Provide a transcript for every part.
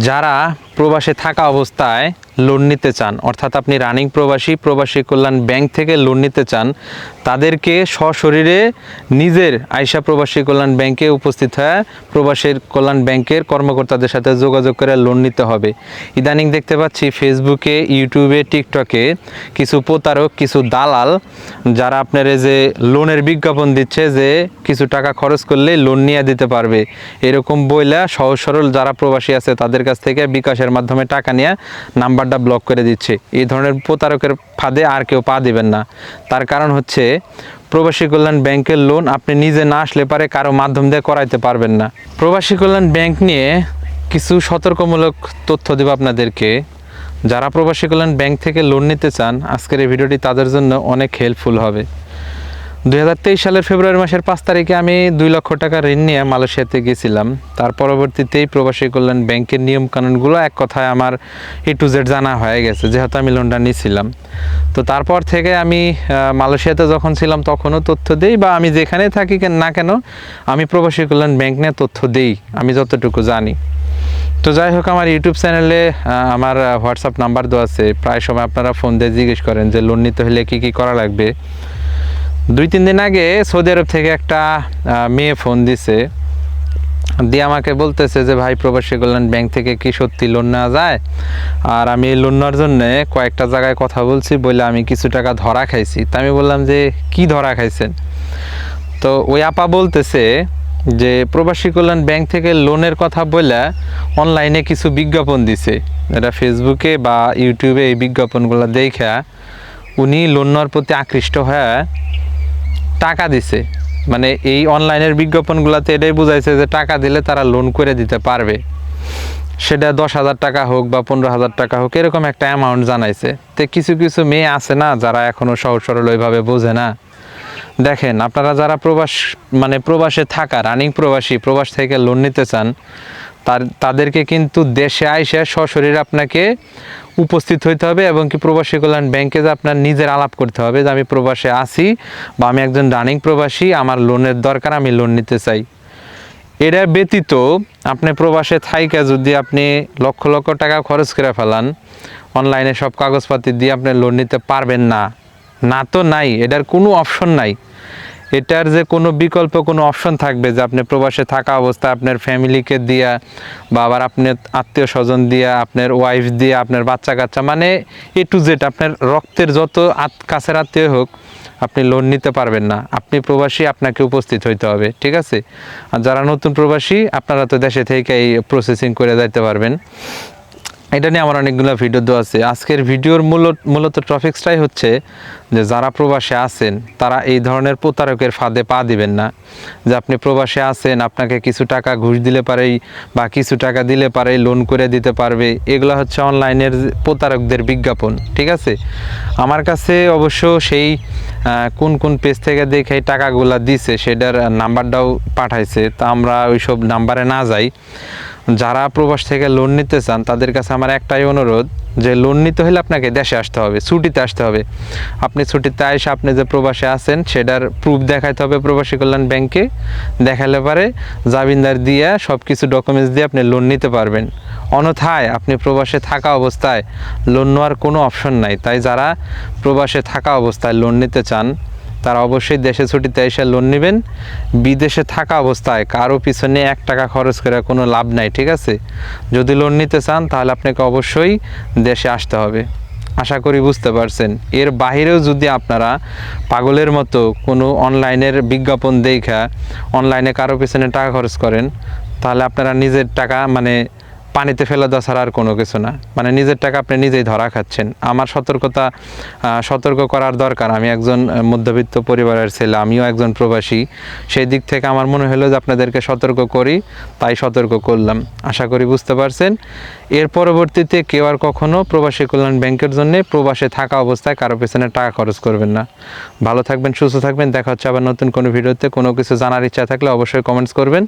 যারা প্রবাসে থাকা অবস্থায় লোন নিতে চান, অর্থাৎ আপনি রানিং প্রবাসী প্রবাসী কল্যাণ ব্যাংক থেকে লোন নিতে চান, তাদেরকে সশরীরে নিজের আয়সা প্রবাসী কল্যাণ ব্যাংকে উপস্থিত হয়ে প্রবাসীর কল্যাণ ব্যাংকের কর্মকর্তাদের সাথে যোগাযোগ করে লোন নিতে হবে। ইদানিং দেখতে পাচ্ছি ফেসবুকে ইউটিউবে টিকটকে কিছু প্রতারক, কিছু দালাল, যারা আপনার যে লোনের বিজ্ঞাপন দিচ্ছে যে কিছু টাকা খরচ করলে লোন নিয়ে দিতে পারবে। এরকম বইলা সহজ সরল যারা প্রবাসী আছে তাদের কাছ থেকে বিকাশের মাধ্যমে টাকা নিয়ে নাম্বারটা ব্লক করে দিচ্ছে। এই ধরনের প্রতারকের ফাঁদে আর কেউ পা দিবেন না। তার কারণ হচ্ছে, প্রবাসী কল্যাণ ব্যাংকের লোন আপনি নিজে না আসলে পারে কারও মাধ্যম দিয়ে করাইতে পারবেন না। প্রবাসী কল্যাণ ব্যাংক নিয়ে কিছু সতর্কমূলক তথ্য দেব আপনাদেরকে। যারা প্রবাসী কল্যাণ ব্যাংক থেকে লোন নিতে চান, আজকের এই ভিডিওটি তাদের জন্য অনেক হেল্পফুল হবে। দুই হাজার তেইশ সালের ফেব্রুয়ারি মাসের পাঁচ তারিখে আমি দুই লক্ষ টাকা ঋণ নিয়ে মালয়েশিয়াতে গেছিলাম। তার পরবর্তীতেই প্রবাসী কল্যাণ ব্যাংকের নিয়ম কানুনগুলো এক কথায় আমার এ টু জেড জানা হয়ে গেছে, যেহেতু আমি লোনটা নিয়েছিলাম তো তারপর থেকে আমি মালয়েশিয়াতে যখন ছিলাম তখনও তথ্য দেই বা আমি যেখানে থাকি না কেন, আমি প্রবাসী কল্যাণ ব্যাংক নিয়ে তথ্য দেই, আমি যতটুকু জানি। তো যাই হোক, আমার ইউটিউব চ্যানেলে আমার হোয়াটসঅ্যাপ নাম্বার দেওয়া আছে। প্রায় সময় আপনারা ফোন দিয়ে জিজ্ঞেস করেন যে লোন নিতে হলে কী কী করা লাগবে? দুই তিন দিন আগে সৌদি আরব থেকে একটা মেয়ে ফোন দিছে। দিয়ে আমাকে বলতেছে যে, ভাই, প্রবাসী কল্যাণ ব্যাংক থেকে কি সত্যি লোন নেওয়া যায়? আর আমি এই লোন নেওয়ার জন্য কয়েকটা জায়গায় কথা বলছি বলে আমি কিছু টাকা ধরা খাইছি। তা আমি বললাম যে, কি ধরা খাইছেন? তো ওই আপা বলতেছে যে, প্রবাসী কল্যাণ ব্যাংক থেকে লোনের কথা বলে অনলাইনে কিছু বিজ্ঞাপন দিছে। এটা ফেসবুকে বা ইউটিউবে এই বিজ্ঞাপনগুলো দেখা উনি লোন নেওয়ার প্রতি আকৃষ্ট হয়ে টাকা দিছে। মানে এই অনলাইনের বিজ্ঞাপনগুলোতে এটাই বুঝাইছে যে টাকা দিলে তারা লোন করে দিতে পারবে। সেটা দশ হাজার টাকা হোক বা পনেরো হাজার টাকা হোক, এরকম একটা অ্যামাউন্ট জানাইছে। তো কিছু কিছু মেয়ে আছে না, যারা এখনও সহজ সরল ওইভাবে বোঝে না। দেখেন, আপনারা যারা প্রবাস মানে প্রবাসে থাকা রানিং প্রবাসী, প্রবাস থেকে লোন নিতে চান, তার, তাদেরকে কিন্তু দেশে আইসে সশরীরে আপনাকে উপস্থিত হইতে হবে এবং কি প্রবাসী কল্যাণ ব্যাংকে যে আপনার নিজের আলাপ করতে হবে, যে আমি প্রবাসে আছি বা আমি একজন রানিং প্রবাসী, আমার লোনের দরকার, আমি লোন নিতে চাই। এটা ব্যতীত আপনি প্রবাসে থাইকা যদি আপনি লক্ষ লক্ষ টাকা খরচ করে ফেলান, অনলাইনে সব কাগজপাতি দিয়ে আপনি লোন নিতে পারবেন না। না তো নাই, এটার কোনো অপশন নাই। এটার যে কোনো বিকল্প, কোনো অপশন থাকবে যে আপনি প্রবাসে থাকা অবস্থায় আপনার ফ্যামিলিকে দিয়া বা আবার আপনার আত্মীয় স্বজন দিয়া, আপনার ওয়াইফ দিয়ে, আপনার বাচ্চা কাচ্চা মানে এ টু জেড আপনার রক্তের যত কাছের আত্মীয় হোক, আপনি লোন নিতে পারবেন না। আপনি প্রবাসী, আপনাকে উপস্থিত হইতে হবে, ঠিক আছে? আর যারা নতুন প্রবাসী, আপনারা তো দেশে থেকে এই প্রসেসিং করে যাইতে পারবেন। এটা নিয়ে আমার অনেকগুলো ভিডিও দেওয়া আছে। আজকের ভিডিওর মূল মূলত টপিক্সটাই হচ্ছে যে যারা প্রবাসে আছেন, তারা এই ধরনের প্রতারকের ফাঁদে পা দিবেন না। যে আপনি প্রবাসে আছেন, আপনাকে কিছু টাকা ঘুষ দিলে পারেই বা কিছু টাকা দিলে পারে লোন করে দিতে পারবে। এগুলো হচ্ছে অনলাইনের প্রতারকদের বিজ্ঞাপন, ঠিক আছে? আমার কাছে অবশ্য সেই কোন কোন পেজ থেকে দেখে এই টাকাগুলা দিছে, সেটার নাম্বারটাও পাঠাইছে। তা আমরা ওইসব নাম্বারে না যাই। যারা প্রবাস থেকে লোন নিতে চান, তাদের কাছে আমার একটাই অনুরোধ, যে লোন নিতে হলে আপনাকে দেশে আসতে হবে, ছুটিতে আসতে হবে। আপনি ছুটিতে এসে আপনি যে প্রবাসে আছেন, সেটার প্রুফ দেখাইতে হবে প্রবাসী কল্যাণ ব্যাংকে দেখালে পারে জামিনদার দিয়ে সব কিছু ডকুমেন্টস দিয়ে আপনি লোন নিতে পারবেন। অন্যথায় আপনি প্রবাসে থাকা অবস্থায় লোন নেওয়ার কোনো অপশন নাই। তাই যারা প্রবাসে থাকা অবস্থায় লোন নিতে চান, তারা অবশ্যই দেশে ছুটিতে এসে লোন নেবেন। বিদেশে থাকা অবস্থায় কারও পিছনে এক টাকা খরচ করে কোনো লাভ নাই, ঠিক আছে? যদি লোন নিতে চান, তাহলে আপনাকে অবশ্যই দেশে আসতে হবে। আশা করি বুঝতে পারছেন। এর বাহিরেও যদি আপনারা পাগলের মতো কোনো অনলাইনের বিজ্ঞাপন দেখা, অনলাইনে কারও পিছনে টাকা খরচ করেন, তাহলে আপনারা নিজের টাকা মানে পানিতে ফেলে দেওয়া ছাড়া আর কোনো কিছু না। মানে নিজের টাকা আপনি নিজেই ধরা খাচ্ছেন। আমার সতর্কতা সতর্ক করার দরকার। আমি একজন মধ্যবিত্ত পরিবারের ছেলে, আমিও একজন প্রবাসী। সেই দিক থেকে আমার মনে হলো যে আপনাদেরকে সতর্ক করি, তাই সতর্ক করলাম। আশা করি বুঝতে পারছেন। এর পরবর্তীতে কেউ আর কখনও প্রবাসী কল্যাণ ব্যাংকের জন্য প্রবাসে থাকা অবস্থায় কারও পেছনে টাকা খরচ করবেন না। ভালো থাকবেন, সুস্থ থাকবেন। দেখা হচ্ছে আবার নতুন কোনো ভিডিওতে। কোনো কিছু জানার ইচ্ছা থাকলে অবশ্যই কমেন্টস করবেন।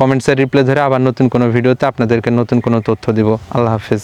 কমেন্টসের রিপ্লাই ধরে আবার নতুন কোনো ভিডিওতে আপনাদেরকে নতুন কোনো তথ্য দিব। আল্লাহ হাফিজ।